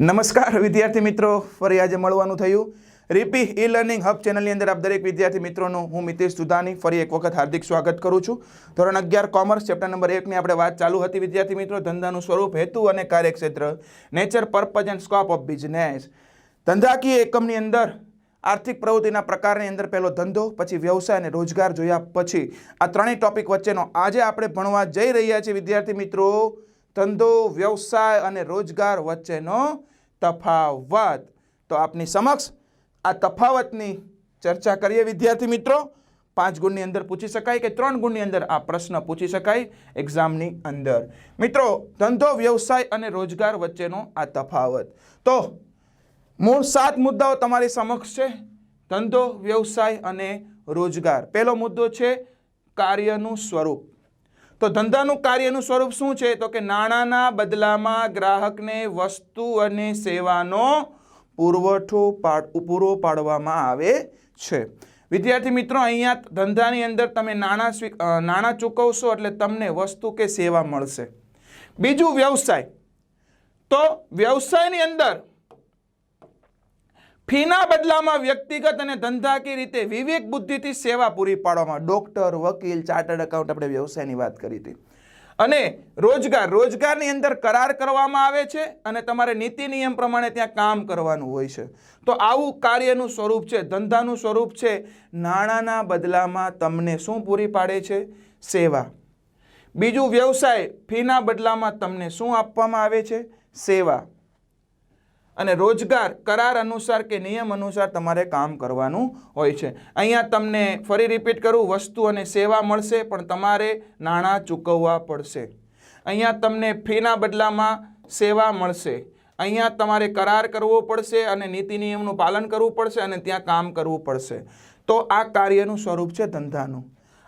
નમસ્કાર, વિદ્યાર્થી મિત્રો. ફરી આજે મળવાનું થયું રીપી ઈ લર્નિંગ હબ ચેનલની અંદર આપ દરેક વિદ્યાર્થી મિત્રોનું, હું મિતેશ સુધાની ફરી એક વખત હાર્દિક સ્વાગત કરું છું. ધોરણ અગિયાર કોમર્સ ચેપ્ટર નંબર એકની આપણે વાત ચાલુ હતી, વિદ્યાર્થી મિત્રો. ધંધાનું સ્વરૂપ, હેતુ અને કાર્યક્ષેત્ર nature purpose and scope of business ધંધાકીય એકમની અંદર, આર્થિક પ્રવૃત્તિના પ્રકારની અંદર પહેલો ધંધો, પછી વ્યવસાય અને રોજગાર જોયા પછી. આ ત્રણેય ટોપિક વચ્ચેનો આજે આપણે ભણવા જઈ રહ્યા છીએ, વિદ્યાર્થી મિત્રો. ધંધો, વ્યવસાય અને રોજગાર વચ્ચેનો તફાવત. તો આપની સમક્ષ આ તફાવતની ચર્ચા કરીએ વિદ્યાર્થી મિત્રો. પાંચ ગુણની અંદર પૂછી શકાય કે ત્રણ ગુણની અંદર આ પ્રશ્ન પૂછી શકાય એક્ઝામની અંદર. મિત્રો, ધંધો, વ્યવસાય અને રોજગાર વચ્ચેનો આ તફાવત. તો મૂળ સાત મુદ્દાઓ તમારી સમક્ષ છે. ધંધો, વ્યવસાય અને રોજગાર. પહેલો મુદ્દો છે કાર્યનું સ્વરૂપ. તો ધંધાનું કાર્યનું સ્વરૂપ શું છે? તો કે નાણાંના બદલામાં ગ્રાહકને વસ્તુ અને સેવાનો પુરવઠો પૂરો પાડવામાં આવે છે. વિદ્યાર્થી મિત્રો, અહીંયા ધંધાની અંદર તમે નાણાં સ્વી નાણાં ચૂકવશો એટલે તમને વસ્તુ કે સેવા મળશે. બીજું વ્યવસાય. તો વ્યવસાયની અંદર ફીના બદલામાં વ્યક્તિગત અને ધંધાકીય રીતે વિવેક બુદ્ધિથી સેવા પૂરી પાડવામાં ડોક્ટર, વકીલ, ચાર્ટર્ડ એકાઉન્ટ આપણે વ્યવસાયની વાત કરી હતી. અને રોજગાર, રોજગારની અંદર કરાર કરવામાં આવે છે અને તમારે નીતિ નિયમ પ્રમાણે ત્યાં કામ કરવાનું હોય છે. તો આવું કાર્યનું સ્વરૂપ છે, ધંધાનું સ્વરૂપ છે. નાણાંના બદલામાં તમને શું પૂરી પાડે છે? સેવા. બીજું વ્યવસાય, ફીના બદલામાં તમને શું આપવામાં આવે છે? સેવા. અને રોજગાર કરાર અનુસાર કે નિયમ અનુસાર તમારે કામ કરવાનું હોય છે. અહીંયા તમને ફરી રિપીટ કરું, વસ્તુ અને સેવા મળશે, પણ તમારે નાણાં ચૂકવવા પડશે. અહીંયા તમને ફીના બદલામાં સેવા મળશે. અહીંયા તમારે કરાર કરવો પડશે અને નીતિ નિયમનું પાલન કરવું પડશે અને ત્યાં કામ કરવું પડશે. તો આ કાર્યનું સ્વરૂપ છે ધંધાનું.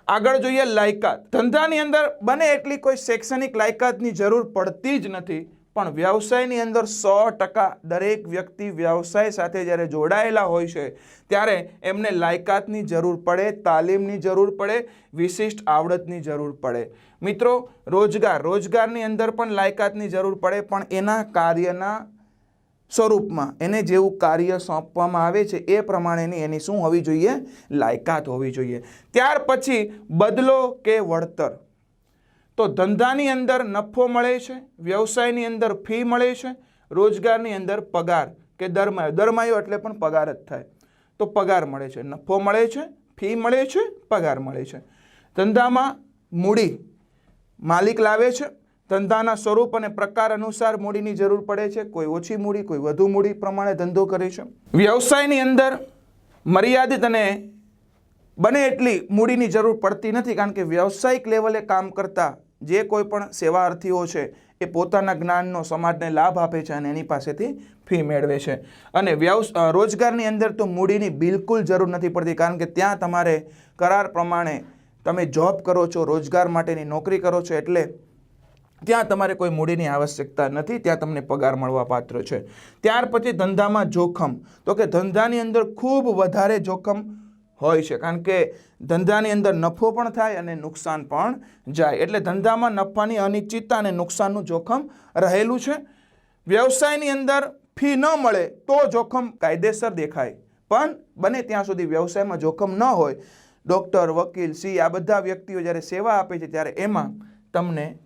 આગળ જોઈએ લાયકાત. ધંધાની અંદર બને એટલી કોઈ શૈક્ષણિક લાયકાતની જરૂર પડતી જ નથી. પણ વ્યવસાયની અંદર સો ટકા દરેક વ્યક્તિ વ્યવસાય સાથે જ્યારે જોડાયેલા હોય છે, ત્યારે એમને લાયકાતની જરૂર પડે, તાલીમની જરૂર પડે, વિશિષ્ટ આવડતની જરૂર પડે. મિત્રો, રોજગાર, રોજગારની અંદર પણ લાયકાતની જરૂર પડે, પણ એના કાર્યના સ્વરૂપમાં, એને જેવું કાર્ય સોંપવામાં આવે છે, એ પ્રમાણેની એની શું હોવી જોઈએ? લાયકાત હોવી જોઈએ. ત્યાર પછી બદલો કે વળતર? તો ધંધાની અંદર નફો મળે છે, વ્યવસાયની અંદર ફી મળે છે, રોજગારની અંદર પગાર, કે દરમાયો દરમાયો એટલે પણ પગાર જ થાય. તો પગાર મળે છે, નફો મળે છે, ફી મળે છે, પગાર મળે છે. ધંધામાં મૂડી, માલિક લાવે છે, ધંધાના સ્વરૂપ અને પ્રકાર અનુસાર મૂડીની જરૂર પડે છે, કોઈ ઓછી મૂડી, કોઈ વધુ મૂડી પ્રમાણે ધંધો કરે છે. વ્યવસાયની અંદર મર્યાદિત અને બને એટલી મૂડીની જરૂર પડતી નથી, કારણ કે વ્યવસાયિક લેવલે કામ કરતા જે કોઈ પણ સેવાર્થીઓ છે, એ પોતાના જ્ઞાનનો સમાજને લાભ આપે છે અને એની પાસેથી ફી મેળવે છે. અને વ્યવસ રોજગારની અંદર તો મૂડીની બિલકુલ જરૂર નથી પડતી, કારણ કે ત્યાં તમારે કરાર પ્રમાણે તમે જોબ કરો છો, રોજગાર માટેની નોકરી કરો છો, એટલે ત્યાં તમારે કોઈ મૂડીની આવશ્યકતા નથી, ત્યાં તમને પગાર મળવા પાત્ર છે. ત્યાર પછી ધંધામાં જોખમ. તો કે ધંધાની અંદર ખૂબ વધારે જોખમ હોય છે. કારણ કે ધંધાની અંદર નફો પણ થાય અને નુકસાન પણ જાય. એટલે ધંધામાં નફાની અનિશ્ચિતતા અને નુકસાનનું જોખમ રહેલું છે. વ્યવસાયની અંદર ફી ન મળે તો જોખમ કાયદેસર દેખાય. પણ બને ત્યાં સુધી વ્યવસાયમાં જોખમ ન હોય. ડૉક્ટર, વકીલ, સી આ બધા વ્યક્તિઓ જ્યારે સેવા આપે છે, ત્યારે એમાં તમને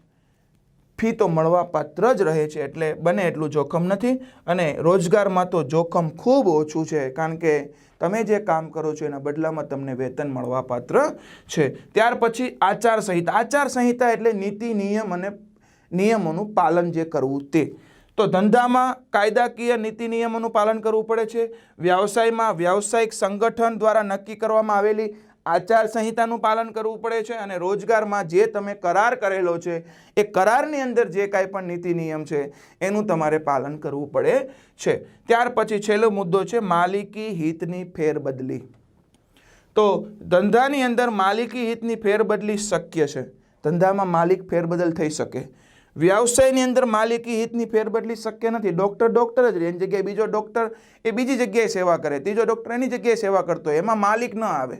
ફી તો મળવાપાત્ર જ રહે છે, એટલે બને એટલું જોખમ નથી અને રોજગારમાં તો જોખમ ખૂબ ઓછું છે, કારણ કે તમે જે કામ કરો છો એના બદલામાં તમને વેતન મળવાપાત્ર છે. ત્યાર પછી આચાર સંહિતા. આચાર સંહિતા એટલે નીતિ, નિયમ અને નિયમોનું પાલન જે કરવું તે. તો ધંધામાં કાયદાકીય નીતિ, નિયમોનું પાલન કરવું પડે છે. વ્યવસાયમાં વ્યાવસાયિક સંગઠન દ્વારા નક્કી કરવામાં આવેલી આચાર સંહિતાનું પાલન કરવું પડે છે અને રોજગારમાં જે તમે કરાર કરેલો છે, એ કરારની અંદર જે કાંઈ પણ નીતિ નિયમ છે, એનું તમારે પાલન કરવું પડે છે. ત્યાર પછી છેલ્લો મુદ્દો છે માલિકી હિતની ફેરબદલી. તો ધંધાની અંદર માલિકી હિતની ફેરબદલી શક્ય છે. ધંધામાં માલિક ફેરબદલ થઈ શકે. વ્યવસાયની અંદર માલિકી હિતની ફેરબદલી શક્ય નથી. ડૉક્ટર ડૉક્ટર જ રહે. એની જગ્યાએ બીજો ડૉક્ટર એ બીજી જગ્યાએ સેવા કરે. ત્રીજો ડૉક્ટર એની જગ્યાએ સેવા કરતો એમાં માલિક ન આવે.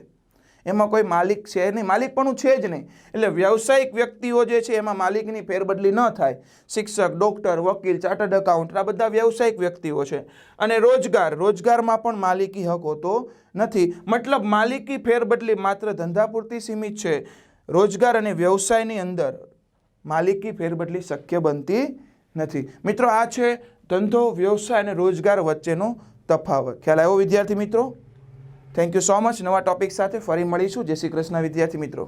એમાં કોઈ માલિક છે નહીં. માલિકપણું છે જ નહીં. એટલે વ્યવસાયિક વ્યક્તિઓ જે છે, એમાં માલિકની ફેરબદલી ન થાય. શિક્ષક, ડૉક્ટર, વકીલ, ચાર્ટર્ડ એકાઉન્ટ, આ બધા વ્યવસાયિક વ્યક્તિઓ છે. અને રોજગાર, રોજગારમાં પણ માલિકી હક હોતો નથી. મતલબ માલિકી ફેરબદલી માત્ર ધંધા પૂરતી સીમિત છે. રોજગાર અને વ્યવસાયની અંદર માલિકી ફેરબદલી શક્ય બનતી નથી. મિત્રો, આ છે ધંધો, વ્યવસાય અને રોજગાર વચ્ચેનો તફાવત. ખ્યાલ આવ્યો વિદ્યાર્થી મિત્રો? થેન્ક યુ સો મચ નવા ટોપિક સાથે ફરી મળીશું. જય શ્રી કૃષ્ણ વિદ્યાર્થી મિત્રો.